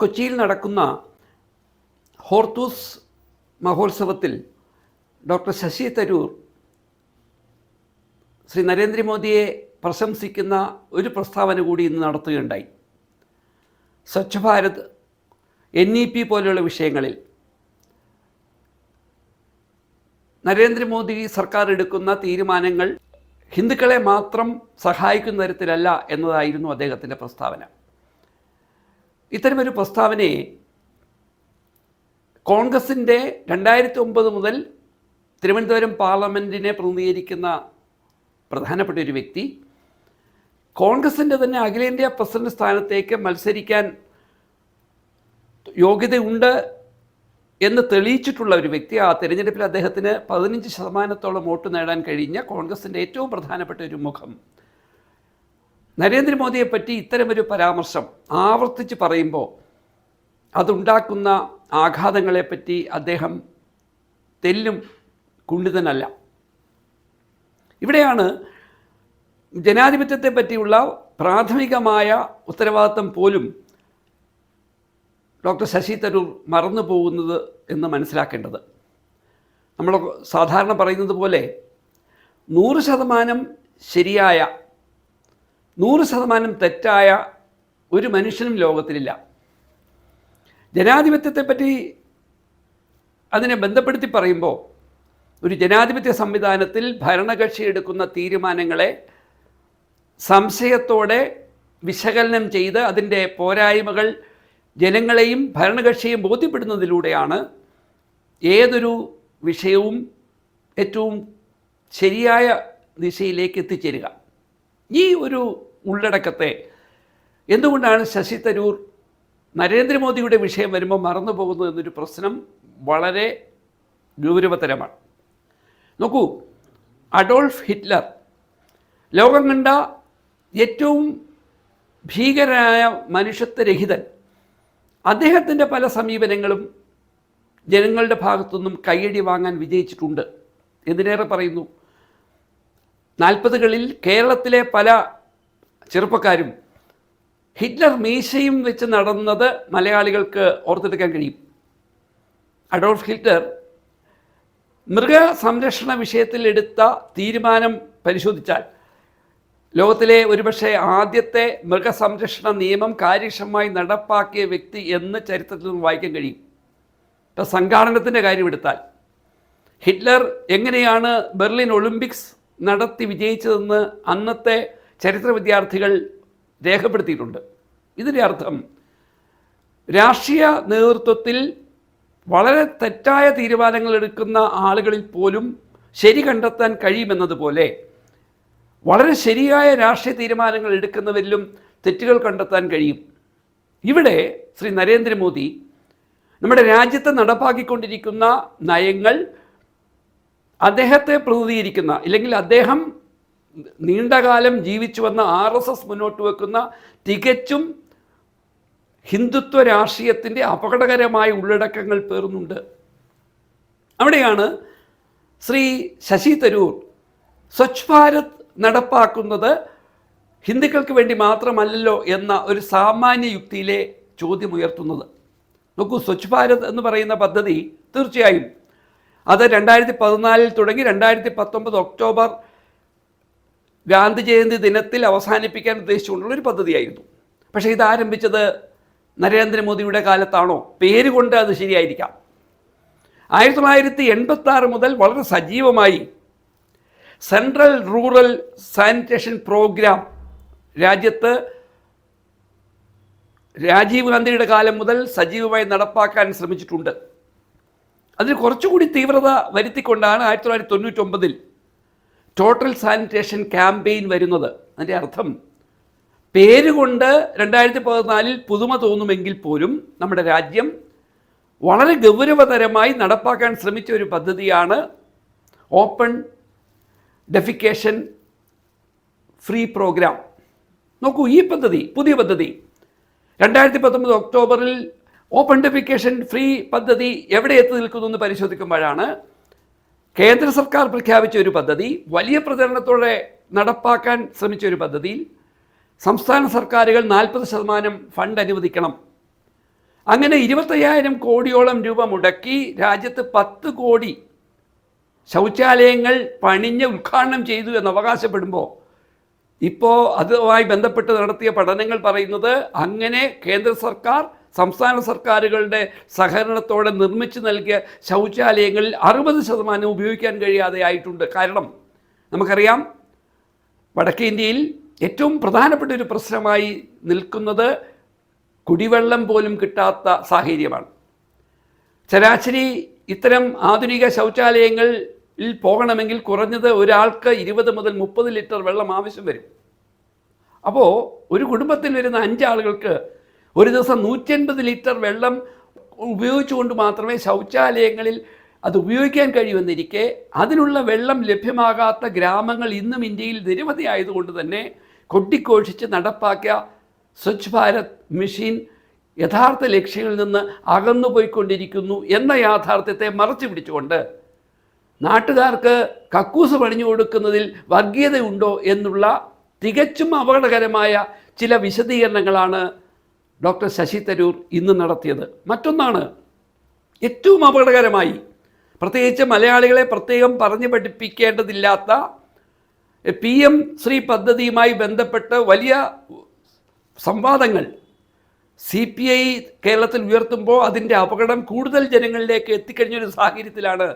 കൊച്ചിയിൽ നടക്കുന്ന ഹോർത്തൂസ് മഹോത്സവത്തിൽ ഡോക്ടർ ശശി തരൂർ ശ്രീ നരേന്ദ്രമോദിയെ പ്രശംസിക്കുന്ന ഒരു പ്രസ്താവന കൂടി ഇന്ന് നടത്തുകയുണ്ടായി. Swachh Bharat N E P പോലെയുള്ള വിഷയങ്ങളിൽ നരേന്ദ്രമോദി സർക്കാർ എടുക്കുന്ന തീരുമാനങ്ങൾ ഹിന്ദുക്കളെ മാത്രം സഹായിക്കുന്ന തരത്തിലല്ല എന്നതായിരുന്നു അദ്ദേഹത്തിന്റെ പ്രസ്താവന. ഇത്തരമൊരു പ്രസ്താവനയെ കോൺഗ്രസിന്റെ രണ്ടായിരത്തി ഒമ്പത് മുതൽ തിരുവനന്തപുരം പാർലമെന്റിനെ പ്രതിനിധീകരിക്കുന്ന പ്രധാനപ്പെട്ട ഒരു വ്യക്തി കോൺഗ്രസിന്റെ തന്നെ അഖിലേന്ത്യാ പ്രസിഡന്റ് സ്ഥാനത്തേക്ക് മത്സരിക്കാൻ യോഗ്യതയുണ്ട് എന്ന് തെളിയിച്ചിട്ടുള്ള ഒരു വ്യക്തി ആ തിരഞ്ഞെടുപ്പിൽ അദ്ദേഹത്തിന് പതിനഞ്ച് ശതമാനത്തോളം വോട്ട് നേടാൻ കഴിഞ്ഞ കോൺഗ്രസിന്റെ ഏറ്റവും പ്രധാനപ്പെട്ട ഒരു മുഖം. നരേന്ദ്രമോദിയെപ്പറ്റി ഇത്തരമൊരു പരാമർശം ആവർത്തിച്ച് പറയുമ്പോൾ അതുണ്ടാക്കുന്ന ആഘാതങ്ങളെപ്പറ്റി അദ്ദേഹം തെല്ലും കുണ്ഠിതനല്ല. ഇവിടെയാണ് ജനാധിപത്യത്തെ പറ്റിയുള്ള പ്രാഥമികമായ ഉത്തരവാദിത്തം പോലും ഡോക്ടർ ശശി തരൂർ മറന്നു പോകുന്നത് എന്ന് മനസ്സിലാക്കേണ്ടത്. നമ്മൾ സാധാരണ പറയുന്നത് പോലെ നൂറ് ശതമാനം ശരിയായ നൂറ് ശതമാനം തെറ്റായ ഒരു മനുഷ്യനും ലോകത്തിലില്ല. ജനാധിപത്യത്തെപ്പറ്റി അതിനെ ബന്ധപ്പെടുത്തി പറയുമ്പോൾ ഒരു ജനാധിപത്യ സംവിധാനത്തിൽ ഭരണകക്ഷി എടുക്കുന്ന തീരുമാനങ്ങളെ സംശയത്തോടെ വിശകലനം ചെയ്ത് അതിന്റെ പോരായ്മകൾ ജനങ്ങളെയും ഭരണകക്ഷിയെയും ബോധ്യപ്പെടുന്നതിലൂടെയാണ് ഏതൊരു വിഷയവും ഏറ്റവും ശരിയായ ദിശയിലേക്ക് എത്തിച്ചേരുക. ഈ ഒരു ഉള്ളടക്കത്തെ. എന്തുകൊണ്ടാണ് ശശി തരൂർ നരേന്ദ്രമോദിയുടെ വിഷയം വരുമ്പോൾ മറന്നു പോകുന്നത് എന്നൊരു പ്രശ്നം വളരെ ഗൗരവതരമാണ്. നോക്കൂ അഡോൾഫ് ഹിറ്റ്ലർ ലോകം കണ്ട ഏറ്റവും ഭീകരനായ മനുഷ്യത്വരഹിതൻ. അദ്ദേഹത്തിന്റെ പല സമീപനങ്ങളും ജനങ്ങളുടെ ഭാഗത്തുനിന്നും കയ്യടി വാങ്ങാൻ വിജയിച്ചിട്ടുണ്ട്. എന്തിനേറെ പറയുന്നു? നാൽപ്പതുകളിൽ കേരളത്തിലെ പല ചെറുപ്പക്കാരും ഹിറ്റ്ലർ മീശയും വെച്ച് നടന്നത് മലയാളികൾക്ക് ഓർത്തെടുക്കാൻ കഴിയും. അഡോൾഫ് ഹിറ്റ്ലർ മൃഗസംരക്ഷണ വിഷയത്തിൽ എടുത്ത തീരുമാനം പരിശോധിച്ചാൽ ലോകത്തിലെ ഒരുപക്ഷെ ആദ്യത്തെ മൃഗസംരക്ഷണ നിയമം കാര്യക്ഷമമായി നടപ്പാക്കിയ വ്യക്തി എന്ന് ചരിത്രത്തിൽ നിന്ന് വായിക്കാൻ കഴിയും. ഇപ്പം സംഘാടനത്തിന്റെ കാര്യമെടുത്താൽ ഹിറ്റ്ലർ എങ്ങനെയാണ് ബെർലിൻ ഒളിമ്പിക്സ് നടത്തി വിജയിച്ചതെന്ന് അന്നത്തെ ചരിത്ര വിദ്യാർത്ഥികൾ രേഖപ്പെടുത്തിയിട്ടുണ്ട്. ഇതിന്റെ അർത്ഥം രാഷ്ട്രീയ നേതൃത്വത്തിൽ വളരെ തെറ്റായ തീരുമാനങ്ങൾ എടുക്കുന്ന ആളുകളിൽ പോലും ശരി കണ്ടെത്താൻ കഴിയുമെന്നതുപോലെ വളരെ ശരിയായ രാഷ്ട്രീയ തീരുമാനങ്ങൾ എടുക്കുന്നവരിലും തെറ്റുകൾ കണ്ടെത്താൻ കഴിയും. ഇവിടെ ശ്രീ നരേന്ദ്രമോദി നമ്മുടെ രാജ്യത്ത് നടപ്പാക്കിക്കൊണ്ടിരിക്കുന്ന നയങ്ങൾ അദ്ദേഹത്തെ പ്രതിനിധീകരിക്കുന്ന ഇല്ലെങ്കിൽ അദ്ദേഹം നീണ്ടകാലം ജീവിച്ചു വന്ന ആർ എസ് എസ് മുന്നോട്ട് വെക്കുന്ന തികച്ചും ഹിന്ദുത്വ രാഷ്ട്രീയത്തിന്റെ അപകടകരമായ ഉള്ളടക്കങ്ങൾ പേറുന്നുണ്ട്. അവിടെയാണ് ശ്രീ ശശി തരൂർ സ്വച്ഛ് ഭാരത് നടപ്പാക്കുന്നത് ഹിന്ദുക്കൾക്ക് വേണ്ടി മാത്രമല്ലല്ലോ എന്ന ഒരു സാമാന്യ യുക്തിയിലെ ചോദ്യം ഉയർത്തുന്നത് നോക്കൂ സ്വച്ഛ് ഭാരത് എന്ന് പറയുന്ന പദ്ധതി തീർച്ചയായും അത് രണ്ടായിരത്തി പതിനാലിൽ തുടങ്ങി രണ്ടായിരത്തി പത്തൊമ്പത് ഒക്ടോബർ ഗാന്ധി ജയന്തി ദിനത്തിൽ അവസാനിപ്പിക്കാൻ ഉദ്ദേശിച്ചുകൊണ്ടുള്ള ഒരു പദ്ധതിയായിരുന്നു. പക്ഷേ ഇത് ആരംഭിച്ചത് നരേന്ദ്രമോദിയുടെ കാലത്താണോ? പേര് കൊണ്ട് അത് ശരിയായിരിക്കാം. ആയിരത്തി തൊള്ളായിരത്തി എൺപത്തി ആറ് മുതൽ വളരെ സജീവമായി സെൻട്രൽ റൂറൽ സാനിറ്റേഷൻ പ്രോഗ്രാം രാജ്യത്ത് രാജീവ് ഗാന്ധിയുടെ കാലം മുതൽ സജീവമായി നടപ്പാക്കാൻ ശ്രമിച്ചിട്ടുണ്ട്. അതിന് കുറച്ചുകൂടി തീവ്രത വരുത്തിക്കൊണ്ടാണ് ആയിരത്തി തൊള്ളായിരത്തി തൊണ്ണൂറ്റൊമ്പതിൽ ടോട്ടൽ സാനിറ്റേഷൻ ക്യാമ്പയിൻ വരുന്നത്. അതിന്റെ അർത്ഥം പേരുകൊണ്ട് രണ്ടായിരത്തി പതിനാലിൽ പുതുമ തോന്നുമെങ്കിൽ പോലും നമ്മുടെ രാജ്യം വളരെ ഗൗരവതരമായി നടപ്പാക്കാൻ ശ്രമിച്ച ഒരു പദ്ധതിയാണ് ഓപ്പൺ ഡെഫിക്കേഷൻ ഫ്രീ പ്രോഗ്രാം. നോക്കൂ ഈ പദ്ധതി പുതിയ പദ്ധതി. രണ്ടായിരത്തി പത്തൊമ്പത് ഒക്ടോബറിൽ ഓപ്പൺ ഡെഫിക്കേഷൻ ഫ്രീ പദ്ധതി എവിടെ എത്തി നിൽക്കുന്നു എന്ന് പരിശോധിക്കുമ്പോഴാണ് കേന്ദ്ര സർക്കാർ പ്രഖ്യാപിച്ച ഒരു പദ്ധതി വലിയ പ്രചരണത്തോടെ നടപ്പാക്കാൻ ശ്രമിച്ച ഒരു പദ്ധതിയിൽ സംസ്ഥാന സർക്കാരുകൾ നാൽപ്പത് ശതമാനം ഫണ്ട് അനുവദിക്കണം. അങ്ങനെ ഇരുപത്തയ്യായിരം കോടിയോളം രൂപ മുടക്കി രാജ്യത്ത് പത്ത് കോടി ശൗചാലയങ്ങൾ പണിഞ്ഞ് ഉദ്ഘാടനം ചെയ്തു എന്ന് അവകാശപ്പെടുമ്പോൾ ഇപ്പോൾ അതുമായി ബന്ധപ്പെട്ട് നടത്തിയ പഠനങ്ങൾ പറയുന്നത് അങ്ങനെ കേന്ദ്ര സർക്കാർ സംസ്ഥാന സർക്കാരുകളുടെ സഹകരണത്തോടെ നിർമ്മിച്ചു നൽകിയ ശൗചാലയങ്ങളിൽ അറുപത് ശതമാനം ഉപയോഗിക്കാൻ കഴിയാതെ ആയിട്ടുണ്ട്. കാരണം നമുക്കറിയാം വടക്കേ ഇന്ത്യയിൽ ഏറ്റവും പ്രധാനപ്പെട്ട ഒരു പ്രശ്നമായി നിൽക്കുന്നത് കുടിവെള്ളം പോലും കിട്ടാത്ത സാഹചര്യമാണ്. ശരാശരി ഇത്തരം ആധുനിക ശൗചാലയങ്ങളിൽ പോകണമെങ്കിൽ കുറഞ്ഞത് ഒരാൾക്ക് ഇരുപത് മുതൽ മുപ്പത് ലിറ്റർ വെള്ളം ആവശ്യം വരും. അപ്പോൾ ഒരു കുടുംബത്തിൽ വരുന്ന അഞ്ചാളുകൾക്ക് ഒരു ദിവസം നൂറ്റി ലിറ്റർ വെള്ളം ഉപയോഗിച്ചുകൊണ്ട് മാത്രമേ ശൗചാലയങ്ങളിൽ അത് ഉപയോഗിക്കാൻ കഴിയുമെന്നിരിക്കെ അതിനുള്ള വെള്ളം ലഭ്യമാകാത്ത ഗ്രാമങ്ങൾ ഇന്നും ഇന്ത്യയിൽ നിരവധി ആയതുകൊണ്ട് തന്നെ കൊട്ടിക്കോഷിച്ച് നടപ്പാക്കിയ സ്വച്ഛ് ഭാരത് മിഷൻ യഥാർത്ഥ ലക്ഷ്യങ്ങളിൽ നിന്ന് അകന്നു പോയിക്കൊണ്ടിരിക്കുന്നു എന്ന യാഥാർത്ഥ്യത്തെ മറച്ചു പിടിച്ചുകൊണ്ട് നാട്ടുകാർക്ക് കക്കൂസ് പണിഞ്ഞു കൊടുക്കുന്നതിൽ വർഗീയതയുണ്ടോ എന്നുള്ള തികച്ചും അപകടകരമായ ചില വിശദീകരണങ്ങളാണ് ഡോക്ടർ ശശി തരൂർ ഇന്ന് നടത്തിയത് മറ്റൊന്നാണ്. ഏറ്റവും അപകടകരമായി. പ്രത്യേകിച്ച് മലയാളികളെ പ്രത്യേകം പറഞ്ഞു പഠിപ്പിക്കേണ്ടതില്ലാത്ത പി എം ശ്രീ പദ്ധതിയുമായി ബന്ധപ്പെട്ട് വലിയ സംവാദങ്ങൾ സി പി ഐ കേരളത്തിൽ ഉയർത്തുമ്പോൾ അതിന്റെ അപകടം കൂടുതൽ ജനങ്ങളിലേക്ക് എത്തിക്കഴിഞ്ഞൊരു സാഹചര്യത്തിലാണ്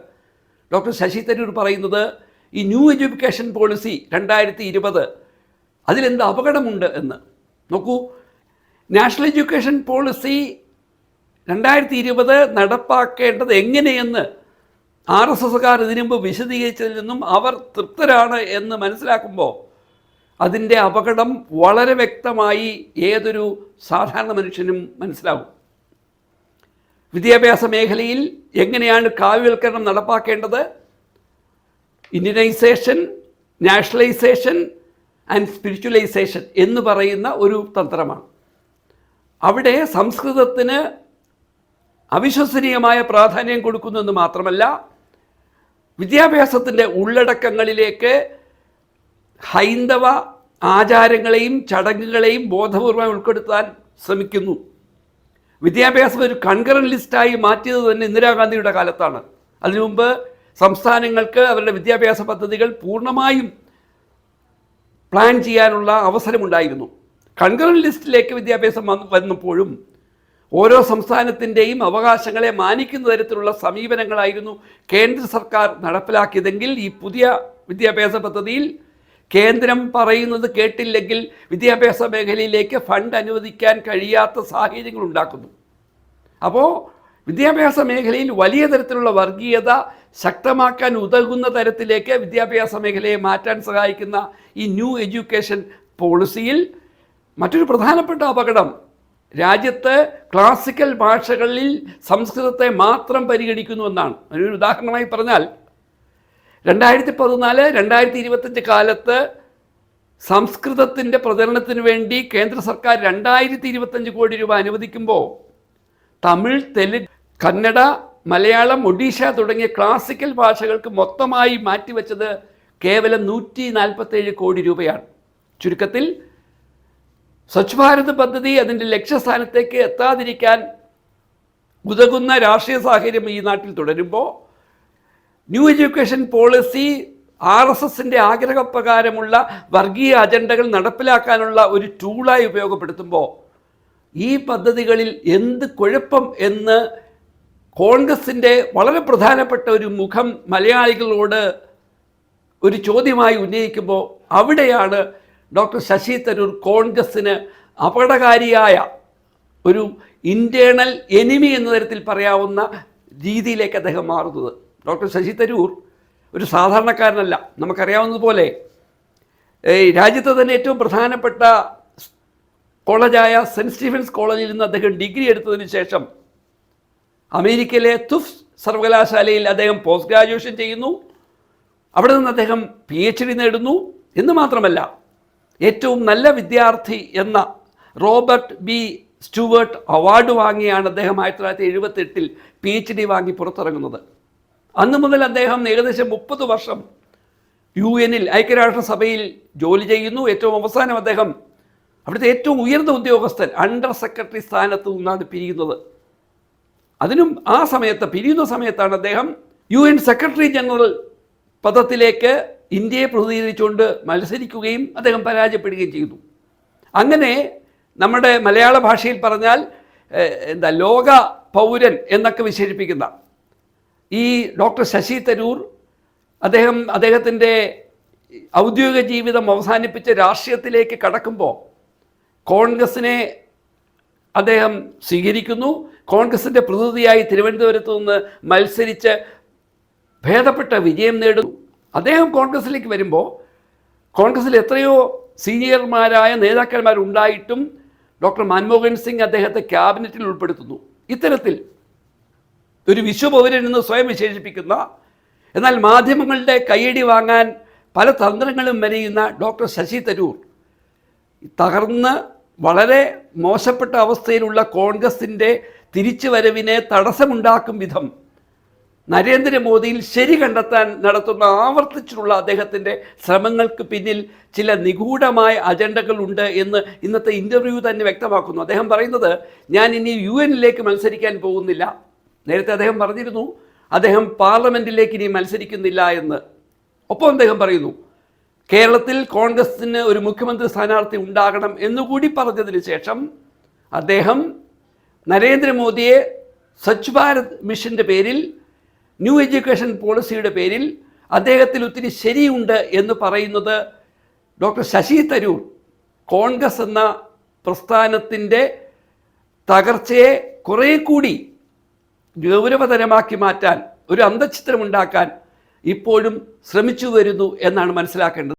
ഡോക്ടർ ശശി തരൂർ പറയുന്നത്. ഈ ന്യൂ എഡ്യൂക്കേഷൻ പോളിസി രണ്ടായിരത്തി ഇരുപത് അതിലെന്ത് അപകടമുണ്ട് എന്ന്. നോക്കൂ നാഷണൽ എഡ്യൂക്കേഷൻ പോളിസി രണ്ടായിരത്തി ഇരുപത് നടപ്പാക്കേണ്ടത് എങ്ങനെയെന്ന് ആർ എസ് എസ്സുകാർ ഇതിനു വിശദീകരിച്ചതിൽ നിന്നും അവർ തൃപ്തരാണ് എന്ന് മനസ്സിലാക്കുമ്പോൾ അതിന്റെ അപകടം വളരെ വ്യക്തമായി ഏതൊരു സാധാരണ മനുഷ്യനും മനസ്സിലാവും വിദ്യാഭ്യാസ മേഖലയിൽ എങ്ങനെയാണ് കാവ്യവൽക്കരണം നടപ്പാക്കേണ്ടത്? ഇന്ത്യനൈസേഷൻ നാഷണലൈസേഷൻ ആൻഡ് സ്പിരിച്വലൈസേഷൻ എന്ന് പറയുന്ന ഒരു തന്ത്രമാണ്. അവിടെ സംസ്കൃതത്തിന് അവിശ്വസനീയമായ പ്രാധാന്യം കൊടുക്കുന്നെന്ന് മാത്രമല്ല വിദ്യാഭ്യാസത്തിന്റെ ഉള്ളടക്കങ്ങളിലേക്ക് ഹൈന്ദവ ആചാരങ്ങളെയും ചടങ്ങുകളെയും ബോധപൂർവം ഉൾപ്പെടുത്താൻ ശ്രമിക്കുന്നു. വിദ്യാഭ്യാസം ഒരു കൺകറൻ ലിസ്റ്റായി മാറ്റിയത് തന്നെ ഇന്ദിരാഗാന്ധിയുടെ കാലത്താണ്. അതിനു മുമ്പ് സംസ്ഥാനങ്ങൾക്ക് അവരുടെ വിദ്യാഭ്യാസ പദ്ധതികൾ പൂർണമായും പ്ലാൻ ചെയ്യാനുള്ള അവസരമുണ്ടായിരുന്നു. കൺകറൻ ലിസ്റ്റിലേക്ക് വിദ്യാഭ്യാസം വന്ന് വന്നപ്പോഴും ഓരോ സംസ്ഥാനത്തിന്റെയും അവകാശങ്ങളെ മാനിക്കുന്ന തരത്തിലുള്ള സമീപനങ്ങളായിരുന്നു കേന്ദ്ര സർക്കാർ നടപ്പിലാക്കിയതെങ്കിൽ ഈ പുതിയ വിദ്യാഭ്യാസ പദ്ധതിയിൽ കേന്ദ്രം പറയുന്നത് കേട്ടില്ലെങ്കിൽ വിദ്യാഭ്യാസ മേഖലയിലേക്ക് ഫണ്ട് അനുവദിക്കാൻ കഴിയാത്ത സാഹചര്യങ്ങൾ ഉണ്ടാക്കുന്നു. അപ്പോൾ വിദ്യാഭ്യാസ മേഖലയിൽ വലിയ തരത്തിലുള്ള വർഗീയത ശക്തമാക്കാൻ ഉതകുന്ന തരത്തിലേക്ക് വിദ്യാഭ്യാസ മേഖലയെ മാറ്റാൻ സഹായിക്കുന്ന ഈ ന്യൂ എഡ്യൂക്കേഷൻ പോളിസിയിൽ മറ്റൊരു പ്രധാനപ്പെട്ട അപകടം. രാജ്യത്ത് ക്ലാസിക്കൽ ഭാഷകളിൽ സംസ്കൃതത്തെ മാത്രം പരിഗണിക്കുന്നു എന്നാണ്. ഒരു ഉദാഹരണമായി പറഞ്ഞാൽ രണ്ടായിരത്തി പതിനാല് രണ്ടായിരത്തി ഇരുപത്തഞ്ച് കാലത്ത് സംസ്കൃതത്തിന്റെ പ്രചരണത്തിന് വേണ്ടി കേന്ദ്ര സർക്കാർ രണ്ടായിരത്തി ഇരുപത്തഞ്ച് കോടി രൂപ അനുവദിക്കുമ്പോൾ തമിഴ് തെലുങ്ക് കന്നഡ മലയാളം ഒഡീഷ തുടങ്ങിയ ക്ലാസിക്കൽ ഭാഷകൾക്ക് മൊത്തമായി മാറ്റിവെച്ചത് കേവലം നൂറ്റി നാൽപ്പത്തേഴ് കോടി രൂപയാണ്. ചുരുക്കത്തിൽ സ്വച്ഛ് ഭാരത് പദ്ധതി അതിന്റെ ലക്ഷ്യസ്ഥാനത്തേക്ക് എത്താതിരിക്കാൻ ഉതകുന്ന രാഷ്ട്രീയ സാഹചര്യം ഈ നാട്ടിൽ തുടരുമ്പോൾ new education policy R S എസിന്റെ ആഗ്രഹപ്രകാരമുള്ള വർഗീയ അജണ്ടകൾ നടപ്പിലാക്കാനുള്ള ഒരു ടൂളായി ഉപയോഗപ്പെടുത്തുമ്പോൾ ഈ പദ്ധതികളിൽ എന്ത് കുഴപ്പം എന്ന് കോൺഗ്രസിന്റെ വളരെ പ്രധാനപ്പെട്ട ഒരു മുഖം മലയാളികളോട് ഒരു ചോദ്യമായി ഉന്നയിക്കുമ്പോൾ അവിടെയാണ് ഡോക്ടർ ശശി തരൂർ കോൺഗ്രസ്സിന് അപകടകാരിയായ ഒരു ഇന്റേണൽ എനിമി എന്ന തരത്തിൽ പറയാവുന്ന രീതിയിലേക്ക് അദ്ദേഹം മാറുന്നത്. ഡോക്ടർ ശശി തരൂർ ഒരു സാധാരണക്കാരനല്ല. നമുക്കറിയാവുന്നതുപോലെ രാജ്യത്ത് തന്നെ ഏറ്റവും പ്രധാനപ്പെട്ട കോളേജായ സെന്റ് സ്റ്റീഫൻസ് കോളേജിൽ നിന്ന് അദ്ദേഹം ഡിഗ്രി എടുത്തതിന് ശേഷം അമേരിക്കയിലെ തുഫ് സർവകലാശാലയിൽ അദ്ദേഹം പോസ്റ്റ് ഗ്രാജുവേഷൻ ചെയ്യുന്നു. അവിടെ നിന്ന് അദ്ദേഹം പി എച്ച് ഡി നേടുന്നു എന്ന് മാത്രമല്ല ഏറ്റവും നല്ല വിദ്യാർത്ഥി എന്ന റോബർട്ട് ബി. സ്റ്റുവേർട്ട് അവാർഡ് വാങ്ങിയാണ് അദ്ദേഹം ആയിരത്തി തൊള്ളായിരത്തി എഴുപത്തെട്ടിൽ പി എച്ച് ഡി വാങ്ങി പുറത്തിറങ്ങുന്നത്. അന്നു മുതൽ അദ്ദേഹം ഏകദേശം മുപ്പത് വർഷം യു എനിൽ ഐക്യരാഷ്ട്രസഭയിൽ ജോലി ചെയ്യുന്നു. ഏറ്റവും അവസാനം അദ്ദേഹം അവിടുത്തെ ഏറ്റവും ഉയർന്ന ഉദ്യോഗസ്ഥൻ അണ്ടർ സെക്രട്ടറി സ്ഥാനത്ത് നിന്നാണ് പിരിയുന്നത്. അതിനും ആ സമയത്ത് പിരിയുന്ന സമയത്താണ് അദ്ദേഹം യു എൻ സെക്രട്ടറി ജനറൽ പദത്തിലേക്ക് ഇന്ത്യയെ പ്രതിനിധീകരിച്ചുകൊണ്ട് മത്സരിക്കുകയും അദ്ദേഹം പരാജയപ്പെടുകയും ചെയ്തു. അങ്ങനെ നമ്മുടെ മലയാള ഭാഷയിൽ പറഞ്ഞാൽ എന്താ ലോക പൗരൻ എന്നൊക്കെ വിശേഷിപ്പിക്കുന്ന ഈ ഡോക്ടർ ശശി തരൂർ അദ്ദേഹം അദ്ദേഹത്തിന്റെ ഔദ്യോഗിക ജീവിതം അവസാനിപ്പിച്ച് രാഷ്ട്രീയത്തിലേക്ക് കടക്കുമ്പോൾ കോൺഗ്രസിനെ അദ്ദേഹം സ്വീകരിക്കുന്നു. കോൺഗ്രസിന്റെ പ്രതിനിധിയായി തിരുവനന്തപുരത്ത് നിന്ന് മത്സരിച്ച് ഭേദപ്പെട്ട വിജയം നേടുന്നു. അദ്ദേഹം കോൺഗ്രസ്സിലേക്ക് വരുമ്പോൾ കോൺഗ്രസ്സിൽ എത്രയോ സീനിയർമാരായ നേതാക്കന്മാരുണ്ടായിട്ടും ഡോക്ടർ മൻമോഹൻ സിംഗ് അദ്ദേഹത്തെ ക്യാബിനറ്റിൽ ഉൾപ്പെടുത്തുന്നു. ഇത്തരത്തിൽ ഒരു വിശ്വപൗരൻ എന്ന് സ്വയം വിശേഷിപ്പിക്കുന്ന എന്നാൽ മാധ്യമങ്ങളുടെ കയ്യടി വാങ്ങാൻ പല തന്ത്രങ്ങളും മെനയുന്ന ഡോക്ടർ ശശി തരൂർ തകർന്ന് വളരെ മോശപ്പെട്ട അവസ്ഥയിലുള്ള കോൺഗ്രസിന്റെ തിരിച്ചുവരവിനെ തടസ്സമുണ്ടാക്കും വിധം നരേന്ദ്രമോദിയിൽ ശരി കണ്ടെത്താൻ നടത്തുന്ന ആവർത്തിച്ചിട്ടുള്ള അദ്ദേഹത്തിന്റെ ശ്രമങ്ങൾക്ക് പിന്നിൽ ചില നിഗൂഢമായ അജണ്ടകളുണ്ട് എന്ന് ഇന്നത്തെ ഇന്റർവ്യൂ തന്നെ വ്യക്തമാക്കുന്നു. അദ്ദേഹം പറയുന്നത് ഞാൻ ഇനി യു എന്നിലേക്ക് മത്സരിക്കാൻ പോകുന്നില്ല. നേരത്തെ അദ്ദേഹം പറഞ്ഞിരുന്നു അദ്ദേഹം പാർലമെന്റിലേക്ക് ഇനി മത്സരിക്കുന്നില്ല എന്ന്. ഒപ്പം അദ്ദേഹം പറയുന്നു കേരളത്തിൽ കോൺഗ്രസിന് ഒരു മുഖ്യമന്ത്രി സ്ഥാനാർത്ഥി ഉണ്ടാകണം എന്നുകൂടി പറഞ്ഞതിന് ശേഷം അദ്ദേഹം നരേന്ദ്രമോദിയെ സ്വച്ഛ് ഭാരത് മിഷന്റെ പേരിൽ ന്യൂ എഡ്യൂക്കേഷൻ പോളിസിയുടെ പേരിൽ അദ്ദേഹത്തിൽ ഒത്തിരി ശരിയുണ്ട് എന്ന് പറയുന്നത് ഡോക്ടർ ശശി തരൂർ കോൺഗ്രസ് എന്ന പ്രസ്ഥാനത്തിന്റെ തകർച്ചയെ കുറേ കൂടി ഗൗരവതരമാക്കി മാറ്റാൻ ഒരു അന്തചിത്രമുണ്ടാക്കാൻ ഇപ്പോഴും ശ്രമിച്ചു വരുന്നു എന്നാണ് മനസ്സിലാക്കേണ്ടത്.